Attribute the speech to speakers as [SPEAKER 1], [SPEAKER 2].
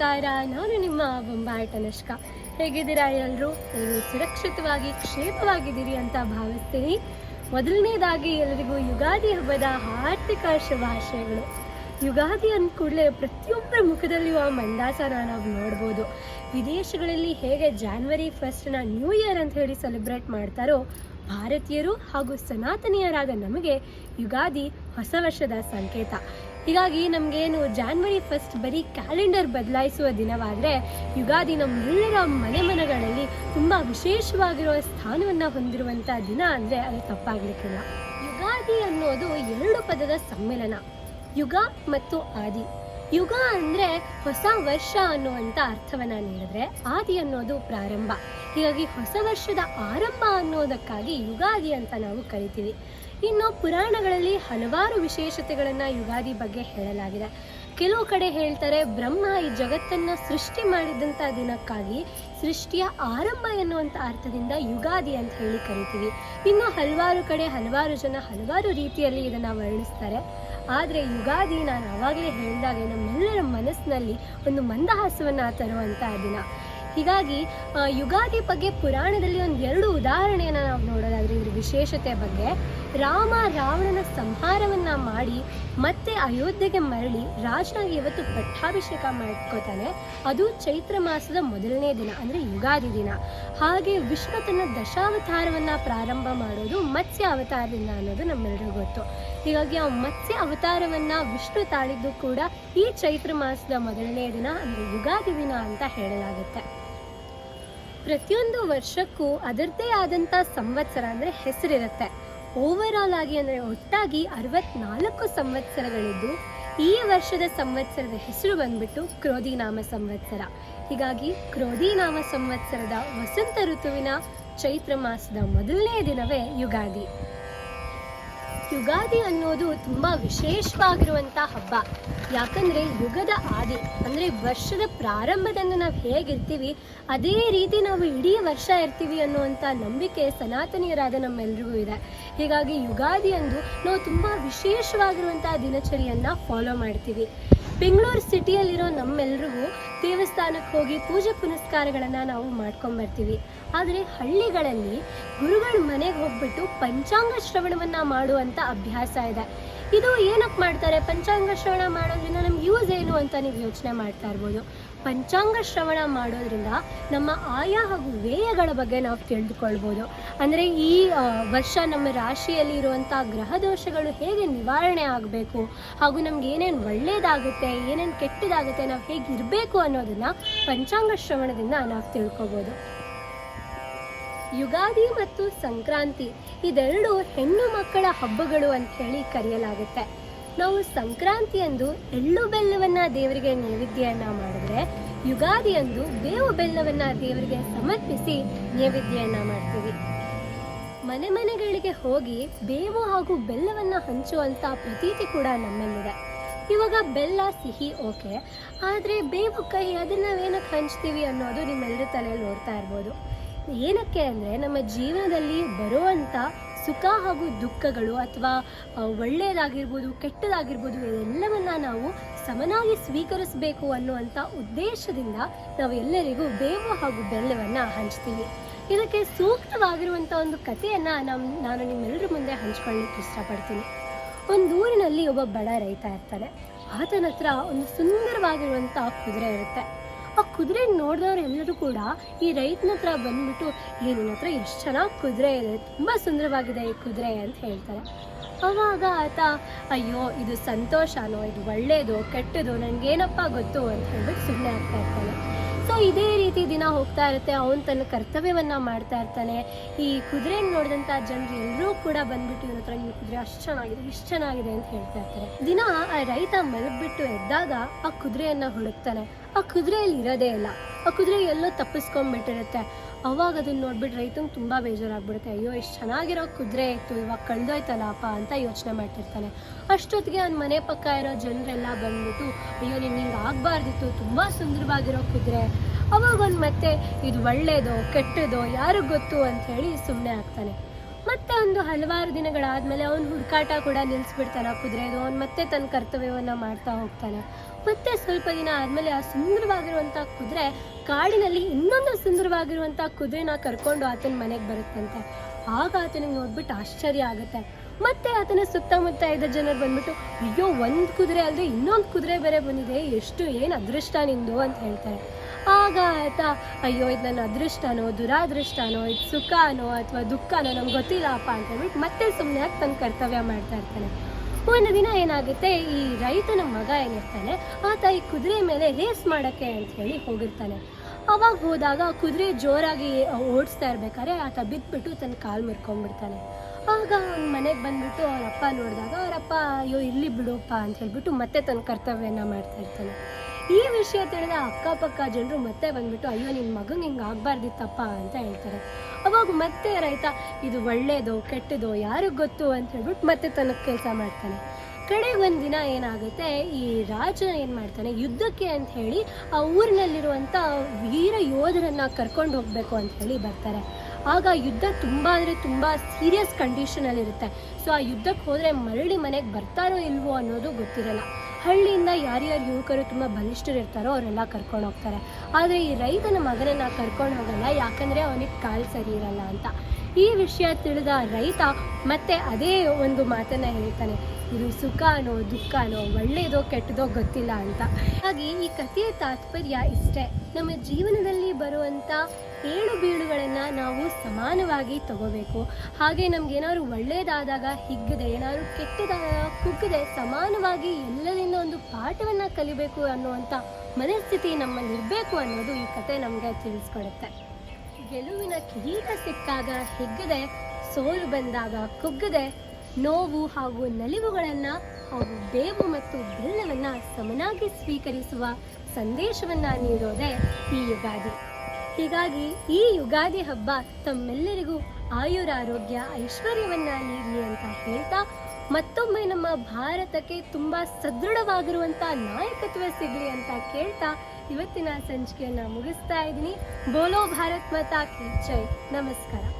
[SPEAKER 1] ನಮಸ್ಕಾರ, ನಾನು ನಿಮ್ಮ ಬೊಂಬಾಟ ನಷ್ಕ ಹೇಗಿದ್ದೀರಾ ಎಲ್ಲರೂ ನೀವು ಸುರಕ್ಷಿತವಾಗಿ, ಕ್ಷೇಮವಾಗಿದ್ದೀರಿ ಅಂತ ಭಾವಿಸ್ತೀನಿ. ಮೊದಲನೇದಾಗಿ ಎಲ್ಲರಿಗೂ ಯುಗಾದಿ ಹಬ್ಬದ ಆರ್ಥಿಕ ಶುಭಾಶಯಗಳು. ಯುಗಾದಿ ಅಂದ ಕೂಡಲೇ ಪ್ರತಿಯೊಬ್ಬರ ಮುಖದಲ್ಲಿಯೂ ಆ ಮಂದಾಸನ ನಾವು ನೋಡ್ಬೋದು. ವಿದೇಶಗಳಲ್ಲಿ ಹೇಗೆ ಜಾನ್ವರಿ ಫಸ್ಟ್ನ ನ್ಯೂ ಇಯರ್ ಅಂತ ಹೇಳಿ ಸೆಲೆಬ್ರೇಟ್ ಮಾಡ್ತಾರೋ, ಭಾರತೀಯರು ಹಾಗೂ ಸನಾತನೀಯರಾದ ನಮಗೆ ಯುಗಾದಿ ಹೊಸ ವರ್ಷದ ಸಂಕೇತ. ಹೀಗಾಗಿ ನಮಗೇನು ಜಾನ್ವರಿ ಫಸ್ಟ್ ಬರೀ ಕ್ಯಾಲೆಂಡರ್ ಬದಲಾಯಿಸುವ ದಿನವಾದರೆ ಯುಗಾದಿ ನಮ್ಮೆಲ್ಲರ ಮನೆ ಮನಗಳಲ್ಲಿ ತುಂಬ ವಿಶೇಷವಾಗಿರುವ ಸ್ಥಾನವನ್ನು ಹೊಂದಿರುವಂಥ ದಿನ ಅಂದರೆ ಅದು ತಪ್ಪಾಗಲಿಕ್ಕಿಲ್ಲ. ಯುಗಾದಿ ಅನ್ನೋದು ಎರಡು ಪದದ ಸಮ್ಮಿಲನ. ಯುಗ ಮತ್ತು ಆದಿ. ಯುಗ ಅಂದ್ರೆ ಹೊಸ ವರ್ಷ ಅನ್ನುವಂತ ಅರ್ಥವನ್ನ ನೀಡಿದ್ರೆ ಆದಿ ಅನ್ನೋದು ಪ್ರಾರಂಭ. ಹೀಗಾಗಿ ಹೊಸ ವರ್ಷದ ಆರಂಭ ಅನ್ನೋದಕ್ಕಾಗಿ ಯುಗಾದಿ ಅಂತ ನಾವು ಕರಿತೀವಿ. ಇನ್ನು ಪುರಾಣಗಳಲ್ಲಿ ಹಲವಾರು ವಿಶೇಷತೆಗಳನ್ನು ಯುಗಾದಿ ಬಗ್ಗೆ ಹೇಳಲಾಗಿದೆ. ಕೆಲವು ಕಡೆ ಹೇಳ್ತಾರೆ ಬ್ರಹ್ಮ ಈ ಜಗತ್ತನ್ನ ಸೃಷ್ಟಿ ಮಾಡಿದಂಥ ದಿನಕ್ಕಾಗಿ ಸೃಷ್ಟಿಯ ಆರಂಭ ಎನ್ನುವಂಥ ಅರ್ಥದಿಂದ ಯುಗಾದಿ ಅಂತ ಹೇಳಿ ಕರಿತೀವಿ. ಇನ್ನು ಹಲವಾರು ಕಡೆ ಹಲವಾರು ಜನ ಹಲವಾರು ರೀತಿಯಲ್ಲಿ ಇದನ್ನ ವರ್ಣಿಸ್ತಾರೆ. ಆದರೆ ಯುಗಾದಿ ನಾನು ಆವಾಗಲೇ ಹೇಳಿದಾಗ ನಮ್ಮೆಲ್ಲರ ಮನಸ್ಸಿನಲ್ಲಿ ಒಂದು ಮಂದಹಾಸವನ್ನು ತರುವಂಥ ದಿನ. ಹೀಗಾಗಿ ಯುಗಾದಿ ಬಗ್ಗೆ ಪುರಾಣದಲ್ಲಿ ಒಂದು ಎರಡು ಉದಾಹರಣೆಯನ್ನು ನಾವು ನೋಡೋದಾದ್ರೆ ಇದ್ರ ವಿಶೇಷತೆ ಬಗ್ಗೆ. ರಾಮ ರಾವಣನ ಸಂಹಾರವನ್ನ ಮಾಡಿ ಮತ್ತೆ ಅಯೋಧ್ಯೆಗೆ ಮರಳಿ ರಾಜನಾಗಿ ಇವತ್ತು ಪಟ್ಟಾಭಿಷೇಕ ಮಾಡ್ಕೋತಾನೆ. ಅದು ಚೈತ್ರ ಮಾಸದ ಮೊದಲನೇ ದಿನ, ಅಂದರೆ ಯುಗಾದಿ ದಿನ. ಹಾಗೆ ವಿಶ್ವ ತನ್ನ ದಶಾವತಾರವನ್ನ ಪ್ರಾರಂಭ ಮಾಡೋದು ಮತ್ಸ್ಯ ಅವತಾರದಿಂದ ಅನ್ನೋದು ನಮ್ಮೆಲ್ಲರಿಗೂ ಗೊತ್ತು. ಹೀಗಾಗಿ ಆ ಮತ್ಸ್ಯ ಅವತಾರವನ್ನ ವಿಷ್ಣು ತಾಳಿದ್ದು ಕೂಡ ಈ ಚೈತ್ರ ಮಾಸದ ಮೊದಲನೇ ದಿನ, ಅಂದರೆ ಯುಗಾದಿ ದಿನ ಅಂತ ಹೇಳಲಾಗುತ್ತೆ. ಪ್ರತಿಯೊಂದು ವರ್ಷಕ್ಕೂ ಅದರದೇ ಆದಂಥ ಸಂವತ್ಸರ, ಅಂದರೆ ಹೆಸರಿರುತ್ತೆ. ಓವರ್ ಆಲ್ ಆಗಿ ಅಂದರೆ ಒಟ್ಟಾಗಿ ಅರವತ್ನಾಲ್ಕು ಸಂವತ್ಸರಗಳಿದ್ದು ಈ ವರ್ಷದ ಸಂವತ್ಸರದ ಹೆಸರು ಬಂದ್ಬಿಟ್ಟು ಕ್ರೋಧಿನಾಮ ಸಂವತ್ಸರ. ಹೀಗಾಗಿ ಕ್ರೋಧಿನಾಮ ಸಂವತ್ಸರದ ವಸಂತ ಋತುವಿನ ಚೈತ್ರ ಮಾಸದ ಮೊದಲನೇ ದಿನವೇ ಯುಗಾದಿ. ಯುಗಾದಿ ಅನ್ನೋದು ತುಂಬಾ ವಿಶೇಷವಾಗಿರುವಂತ ಹಬ್ಬ. ಯಾಕಂದ್ರೆ ಯುಗದ ಆದಿ, ಅಂದ್ರೆ ವರ್ಷದ ಪ್ರಾರಂಭದಂದು ನಾವು ಹೇಗಿರ್ತೀವಿ, ಅದೇ ರೀತಿ ನಾವು ಇಡೀ ವರ್ಷ ಇರ್ತೀವಿ ಅನ್ನುವಂಥ ನಂಬಿಕೆ ಸನಾತನೀಯರಾದ ನಮ್ಮೆಲ್ರಿಗೂ ಇದೆ. ಹೀಗಾಗಿ ಯುಗಾದಿ ಅಂದು ನಾವು ತುಂಬಾ ವಿಶೇಷವಾಗಿರುವಂತಹ ದಿನಚರಿಯನ್ನ ಫಾಲೋ ಮಾಡ್ತೀವಿ. ಬೆಂಗಳೂರು ಸಿಟಿಯಲ್ಲಿರೋ ನಮ್ಮೆಲ್ರಿಗೂ ದೇವಸ್ಥಾನಕ್ಕೆ ಹೋಗಿ ಪೂಜೆ ಪುನಸ್ಕಾರಗಳನ್ನು ನಾವು ಮಾಡ್ಕೊಂಬರ್ತೀವಿ. ಆದರೆ ಹಳ್ಳಿಗಳಲ್ಲಿ ಗುರುಗಳ ಮನೆಗೆ ಹೋಗ್ಬಿಟ್ಟು ಪಂಚಾಂಗ ಶ್ರವಣವನ್ನ ಮಾಡುವಂತ ಅಭ್ಯಾಸ ಇದೆ. ಇದು ಏನಕ್ಕೆ ಮಾಡ್ತಾರೆ? ಪಂಚಾಂಗ ಶ್ರವಣ ಮಾಡೋದ್ರಿಂದ ನಮ್ಗೆ ಯೂಸ್ ಏನು ಅಂತ ನೀವು ಯೋಚನೆ ಮಾಡ್ತಾ ಇರ್ಬೋದು. ಪಂಚಾಂಗ ಶ್ರವಣ ಮಾಡೋದ್ರಿಂದ ನಮ್ಮ ಆಯಾ ಹಾಗೂ ವ್ಯಯಗಳ ಬಗ್ಗೆ ನಾವು ತಿಳಿದುಕೊಳ್ಬೋದು. ಅಂದರೆ ಈ ವರ್ಷ ನಮ್ಮ ರಾಶಿಯಲ್ಲಿ ಇರುವಂಥ ಗ್ರಹ ದೋಷಗಳು ಹೇಗೆ ನಿವಾರಣೆ ಆಗಬೇಕು ಹಾಗೂ ನಮ್ಗೆ ಏನೇನು ಒಳ್ಳೇದಾಗುತ್ತೆ, ಏನೇನು ಕೆಟ್ಟದಾಗುತ್ತೆ, ನಾವು ಹೇಗೆ ಇರಬೇಕು ಅನ್ನೋದನ್ನು ಪಂಚಾಂಗ ಶ್ರವಣದಿಂದ ನಾವು ತಿಳ್ಕೊಬೋದು ಯುಗಾದಿ ಮತ್ತು ಸಂಕ್ರಾಂತಿ ಇದೆರಡು ಹೆಣ್ಣು ಮಕ್ಕಳ ಹಬ್ಬಗಳು ಅಂತ ಹೇಳಿ ಕರೆಯಲಾಗುತ್ತೆ. ನಾವು ಸಂಕ್ರಾಂತಿಯಂದು ಎಳ್ಳು ಬೆಲ್ಲವನ್ನ ದೇವರಿಗೆ ನೈವೇದ್ಯನ ಮಾಡಿದ್ರೆ ಯುಗಾದಿಯಂದು ಬೇವು ಬೆಲ್ಲವನ್ನ ದೇವರಿಗೆ ಸಮರ್ಪಿಸಿ ನೈವೇದ್ಯನ ಮಾಡ್ತೀವಿ. ಮನೆ ಮನೆಗಳಿಗೆ ಹೋಗಿ ಬೇವು ಹಾಗೂ ಬೆಲ್ಲವನ್ನ ಹಂಚುವಂಥ ಪ್ರತೀತಿ ಕೂಡ ನಮ್ಮಲ್ಲಿದೆ. ಇವಾಗ ಬೆಲ್ಲ ಸಿಹಿ ಓಕೆ, ಆದರೆ ಬೇವು ಕೈ ಅದನ್ನ ನಾವೇನಕ್ಕೆ ಹಂಚ್ತೀವಿ ಅನ್ನೋದು ನಿಮ್ಮೆಲ್ಲರ ತಲೆಯಲ್ಲಿ ನೋಡ್ತಾ ಇರ್ಬೋದು. ಏನಕ್ಕೆ ಅಂದರೆ ನಮ್ಮ ಜೀವನದಲ್ಲಿ ಬರುವಂಥ ಸುಖ ಹಾಗೂ ದುಃಖಗಳು ಅಥವಾ ಒಳ್ಳೆಯದಾಗಿರ್ಬೋದು, ಕೆಟ್ಟದಾಗಿರ್ಬೋದು ಇದೆಲ್ಲವನ್ನು ನಾವು ಸಮನಾಗಿ ಸ್ವೀಕರಿಸಬೇಕು ಅನ್ನುವಂಥ ಉದ್ದೇಶದಿಂದ ನಾವು ಎಲ್ಲರಿಗೂ ಬೇವು ಹಾಗೂ ಬೆಲ್ಲವನ್ನು ಹಂಚ್ತೀವಿ. ಇದಕ್ಕೆ ಸೂಕ್ತವಾಗಿರುವಂಥ ಒಂದು ಕಥೆಯನ್ನು ನಮ್ಮ ನಾನು ನಿಮ್ಮೆಲ್ಲರ ಮುಂದೆ ಹಂಚ್ಕೊಳ್ಳಿಕ್ಕೆ ಇಷ್ಟಪಡ್ತೀನಿ. ಒಂದು ಊರಿನಲ್ಲಿ ಒಬ್ಬ ಬಡ ರೈತ ಇರ್ತಾನೆ. ಆತನ ಹತ್ರ ಒಂದು ಸುಂದರವಾಗಿರುವಂಥ ಕುದುರೆ ಇರುತ್ತೆ. ಆ ಕುದುರೆ ನೋಡಿದವ್ರು ಎಲ್ಲರೂ ಕೂಡ ಈ ರೈತನ ಹತ್ರ ಬಂದ್ಬಿಟ್ಟು, ಏ, ನಿನ್ನ ಹತ್ರ ಎಷ್ಟು ಚೆನ್ನಾಗಿ ಕುದುರೆ ಇದೆ, ತುಂಬ ಸುಂದರವಾಗಿದೆ ಈ ಕುದುರೆ ಅಂತ ಹೇಳ್ತಾರೆ. ಅವಾಗ ಆತ, ಅಯ್ಯೋ, ಇದು ಸಂತೋಷನೋ, ಇದು ಒಳ್ಳೇದು, ಕೆಟ್ಟದು ನನಗೇನಪ್ಪ ಗೊತ್ತು ಅಂತ ಹೇಳ್ಬಿಟ್ಟು ಸುಮ್ಮನೆ ಆಗ್ತಾ ಇರ್ತಾನೆ. ಸೊ ಇದೇ ರೀತಿ ದಿನ ಹೋಗ್ತಾ ಇರುತ್ತೆ. ಅವನು ತನ್ನ ಕರ್ತವ್ಯವನ್ನ ಮಾಡ್ತಾ ಇರ್ತಾನೆ. ಈ ಕುದುರೆ ನೋಡಿದಂಥ ಜನರು ಎಲ್ಲರೂ ಕೂಡ ಬಂದ್ಬಿಟ್ಟು ಇವನ ಹತ್ರ ಈ ಕುದುರೆ ಅಷ್ಟು ಚೆನ್ನಾಗಿದೆ, ಇಷ್ಟು ಚೆನ್ನಾಗಿದೆ ಅಂತ ಹೇಳ್ತಾ ಇರ್ತಾರೆ. ದಿನ ಆ ರೈತ ಮಲಗ್ಬಿಟ್ಟು ಎದ್ದಾಗ ಆ ಕುದುರೆಯನ್ನು ಹುಡುಕ್ತಾನೆ. ಆ ಕುದುರೆಯಲ್ಲಿ ಇರೋದೇ ಇಲ್ಲ. ಆ ಕುದುರೆ ಎಲ್ಲೋ ತಪ್ಪಿಸ್ಕೊಂಡ್ಬಿಟ್ಟಿರುತ್ತೆ. ಅವಾಗ ಅದನ್ನ ನೋಡ್ಬಿಟ್ಟು ರೈತಂಗೆ ತುಂಬ ಬೇಜಾರಾಗ್ಬಿಡುತ್ತೆ. ಅಯ್ಯೋ ಎಷ್ಟು ಚೆನ್ನಾಗಿರೋ ಕುದುರೆ ಇತ್ತು, ಇವಾಗ ಕಳ್ದೋಯ್ತಲ್ಲಪ್ಪ ಅಂತ ಯೋಚನೆ ಮಾಡ್ತಿರ್ತಾನೆ. ಅಷ್ಟೊತ್ತಿಗೆ ಅವ್ನ ಮನೆ ಪಕ್ಕ ಇರೋ ಜನರೆಲ್ಲ ಬಂದ್ಬಿಟ್ಟು, ಅಯ್ಯೋ ನಿಮ್ಗೆ ಹಿಂಗೆ ಆಗಬಾರ್ದಿತ್ತು, ತುಂಬ ಸುಂದರವಾಗಿರೋ ಕುದುರೆ. ಅವಾಗ ಅವ್ನು ಮತ್ತೆ, ಇದು ಒಳ್ಳೇದೋ, ಕೆಟ್ಟದೋ, ಯಾರಿಗೆ ಗೊತ್ತು? ಅಂತ ಹೇಳಿ ಸುಮ್ಮನೆ ಆಗ್ತಾನೆ. ಮತ್ತೆ ಒಂದು ಹಲವಾರು ದಿನಗಳಾದ್ಮೇಲೆ ಅವನು ಹುಡುಕಾಟ ಕೂಡ ನಿಲ್ಲಿಸ್ಬಿಡ್ತಾನೆ ಆ ಕುದುರೆದು. ಅವ್ನು ಮತ್ತೆ ತನ್ನ ಕರ್ತವ್ಯವನ್ನ ಮಾಡ್ತಾ ಹೋಗ್ತಾನೆ. ಮತ್ತೆ ಸ್ವಲ್ಪ ದಿನ ಆದಮೇಲೆ ಆ ಸುಂದರವಾಗಿರುವಂಥ ಕುದುರೆ ಕಾಡಿನಲ್ಲಿ ಇನ್ನೊಂದು ಸುಂದರವಾಗಿರುವಂಥ ಕುದುರೆನ ಕರ್ಕೊಂಡು ಆತನ ಮನೆಗೆ ಬರುತ್ತಂತೆ. ಆಗ ಆತನಿಗೆ ನೋಡ್ಬಿಟ್ಟು ಆಶ್ಚರ್ಯ ಆಗುತ್ತೆ. ಮತ್ತೆ ಆತನ ಸುತ್ತಮುತ್ತ ಇದ್ದ ಜನರು ಬಂದ್ಬಿಟ್ಟು, ಅಯ್ಯೋ, ಒಂದು ಕುದುರೆ ಅಲ್ಲದೆ ಇನ್ನೊಂದು ಕುದುರೆ ಬೇರೆ ಬಂದಿದೆ. ಎಷ್ಟು ಏನು ಅದೃಷ್ಟ ನಿಂದು? ಅಂತ ಹೇಳ್ತಾರೆ. ಆಗ ಆಯ್ತಾ? ಅಯ್ಯೋ ಇದು ನನ್ನ ಅದೃಷ್ಟನೋ, ದುರಾದೃಷ್ಟನೋ, ಇದು ಸುಖನೋ ಅಥವಾ ದುಃಖನೋ ನಮ್ಗೆ ಗೊತ್ತಿಲ್ಲಪ್ಪ ಅಂತ ಹೇಳ್ಬಿಟ್ಟು ಮತ್ತೆ ಸುಮ್ಮನೆ ತನ್ನ ಕರ್ತವ್ಯ ಮಾಡ್ತಾ ಇರ್ತಾನೆ. ಒಂದು ದಿನ ಏನಾಗುತ್ತೆ? ಈ ರೈತನ ಮಗ ಏನಿರ್ತಾನೆ, ಆತ ಈ ಕುದುರೆ ಮೇಲೆ ರೇಸ್ ಮಾಡೋಕ್ಕೆ ಅಂತ ಹೇಳಿ ಹೋಗಿರ್ತಾನೆ. ಅವಾಗ ಹೋದಾಗ ಕುದುರೆ ಜೋರಾಗಿ ಓಡಿಸ್ತಾ ಇರ್ಬೇಕಾದ್ರೆ ಆತ ಬಿದ್ದುಬಿಟ್ಟು ತನ್ನ ಕಾಲು ಮುರ್ಕೊಂಡ್ಬಿಡ್ತಾನೆ. ಆಗ ಅವ್ನ ಮನೆಗೆ ಬಂದ್ಬಿಟ್ಟು ಅವರಪ್ಪ ನೋಡಿದಾಗ, ಅವರಪ್ಪ, ಅಯ್ಯೋ, ಇಲ್ಲಿ ಬಿಡೋಪ್ಪ, ಅಂತ ಹೇಳ್ಬಿಟ್ಟು ಮತ್ತೆ ತನ್ನ ಕರ್ತವ್ಯನ ಮಾಡ್ತಾ ಇರ್ತಾನೆ. ಈ ವಿಷಯ ತಿಳಿದ ಅಕ್ಕಪಕ್ಕ ಜನರು ಮತ್ತೆ ಬಂದ್ಬಿಟ್ಟು, ಅಯ್ಯೋ ನಿನ್ನ ಮಗಂಗೆ ಹಿಂಗೆ ಆಗಬಾರ್ದಿತ್ತಪ್ಪ ಅಂತ ಹೇಳ್ತಾರೆ. ಅವಾಗ ಮತ್ತೆ ರೈತ, ಇದು ಒಳ್ಳೇದೋ, ಕೆಟ್ಟದೋ, ಯಾರಿಗೆ ಗೊತ್ತು? ಅಂತ ಹೇಳ್ಬಿಟ್ಟು ಮತ್ತೆ ತನ್ನ ಕೆಲಸ ಮಾಡ್ತಾನೆ. ಕಡೆ ಒಂದು ದಿನ ಏನಾಗುತ್ತೆ, ಈ ರಾಜ ಏನು ಮಾಡ್ತಾನೆ, ಯುದ್ಧಕ್ಕೆ ಅಂತ ಹೇಳಿ ಆ ಊರಿನಲ್ಲಿರುವಂಥ ವೀರ ಯೋಧರನ್ನ ಕರ್ಕೊಂಡು ಹೋಗಬೇಕು ಅಂತ ಹೇಳಿ ಬರ್ತಾರೆ. ಆಗ ಯುದ್ಧ ತುಂಬ ಅಂದರೆ ತುಂಬ ಸೀರಿಯಸ್ ಕಂಡೀಷನಲ್ಲಿರುತ್ತೆ ಸೊ ಆ ಯುದ್ಧಕ್ಕೆ ಹೋದರೆ ಮರಳಿ ಮನೆಗೆ ಬರ್ತಾರೋ ಇಲ್ವೋ ಅನ್ನೋದು ಗೊತ್ತಿರಲ್ಲ. ಹಳ್ಳಿಯಿಂದ ಯಾರ್ಯಾರು ಯುವಕರು ತುಂಬ ಬಲಿಷ್ಠರಿರ್ತಾರೋ ಅವರೆಲ್ಲ ಕರ್ಕೊಂಡು ಹೋಗ್ತಾರೆ. ಆದರೆ ಈ ರೈತನ ಮಗನನ್ನು ಕರ್ಕೊಂಡು ಹೋಗಲ್ಲ, ಯಾಕಂದರೆ ಅವನಿಗೆ ಕಾಲು ಸರಿ ಇರಲ್ಲ ಅಂತ. ಈ ವಿಷಯ ತಿಳಿದ ರೈತ ಮತ್ತೆ ಅದೇ ಒಂದು ಮಾತನ್ನು ಹೇಳ್ತಾನೆ. ಇದು ಸುಖನೋ ದುಃಖನೋ ಒಳ್ಳೆಯದೋ ಕೆಟ್ಟದೋ ಗೊತ್ತಿಲ್ಲ ಅಂತ. ಹಾಗೆ ಈ ಕಥೆಯ ತಾತ್ಪರ್ಯ ಇಷ್ಟೇ. ನಮ್ಮ ಜೀವನದಲ್ಲಿ ಬರುವಂಥ ಏಳು ಬೀಳುಗಳನ್ನು ನಾವು ಸಮಾನವಾಗಿ ತಗೋಬೇಕು. ಹಾಗೆ ನಮಗೇನಾದ್ರು ಒಳ್ಳೆಯದಾದಾಗ ಹಿಗ್ಗದೆ, ಏನಾದ್ರು ಕೆಟ್ಟದಾದಾಗ ಕುಗ್ಗದೆ, ಸಮಾನವಾಗಿ ಎಲ್ಲರಿಂದ ಒಂದು ಪಾಠವನ್ನು ಕಲಿಬೇಕು ಅನ್ನುವಂಥ ಮನಸ್ಥಿತಿ ನಮ್ಮಲ್ಲಿರಬೇಕು ಅನ್ನೋದು ಈ ಕತೆ ನಮಗೆ ತಿಳಿಸ್ಕೊಡುತ್ತೆ. ಗೆಲುವಿನ ಕಿರೀಟ ಸಿಕ್ಕಾಗ ಹಿಗ್ಗದೆ, ಸೋಲು ಬಂದಾಗ ಕುಗ್ಗದೆ. ನೋವು ಹಾಗೂ ನಲಿವುಗಳನ್ನು ಹಾಗೂ ಬೇವು ಮತ್ತು ಬೆಲ್ಲವನ್ನು ಸಮನಾಗಿ ಸ್ವೀಕರಿಸುವ ಸಂದೇಶವನ್ನ ನೀಡೋದೇ ಈ ಯುಗಾದಿ. ಹೀಗಾಗಿ ಈ ಯುಗಾದಿ ಹಬ್ಬ ತಮ್ಮೆಲ್ಲರಿಗೂ ಆಯುರಾರೋಗ್ಯ ಐಶ್ವರ್ಯವನ್ನ ನೀಡಲಿ ಅಂತ ಹೇಳ್ತಾ ಮತ್ತೊಮ್ಮೆ ನಮ್ಮ ಭಾರತಕ್ಕೆ ತುಂಬಾ ಸದೃಢವಾಗಿರುವಂತ ನಾಯಕತ್ವ ಸಿಗಲಿ ಅಂತ ಕೇಳ್ತಾ ಇವತ್ತಿನ ಸಂಚಿಕೆಯನ್ನ ಮುಗಿಸ್ತಾ ಇದ್ದೀನಿ. ಬೋಲೋ ಭಾರತ್ ಮಾತಾ ಕಿ ಜೈ. ನಮಸ್ಕಾರ.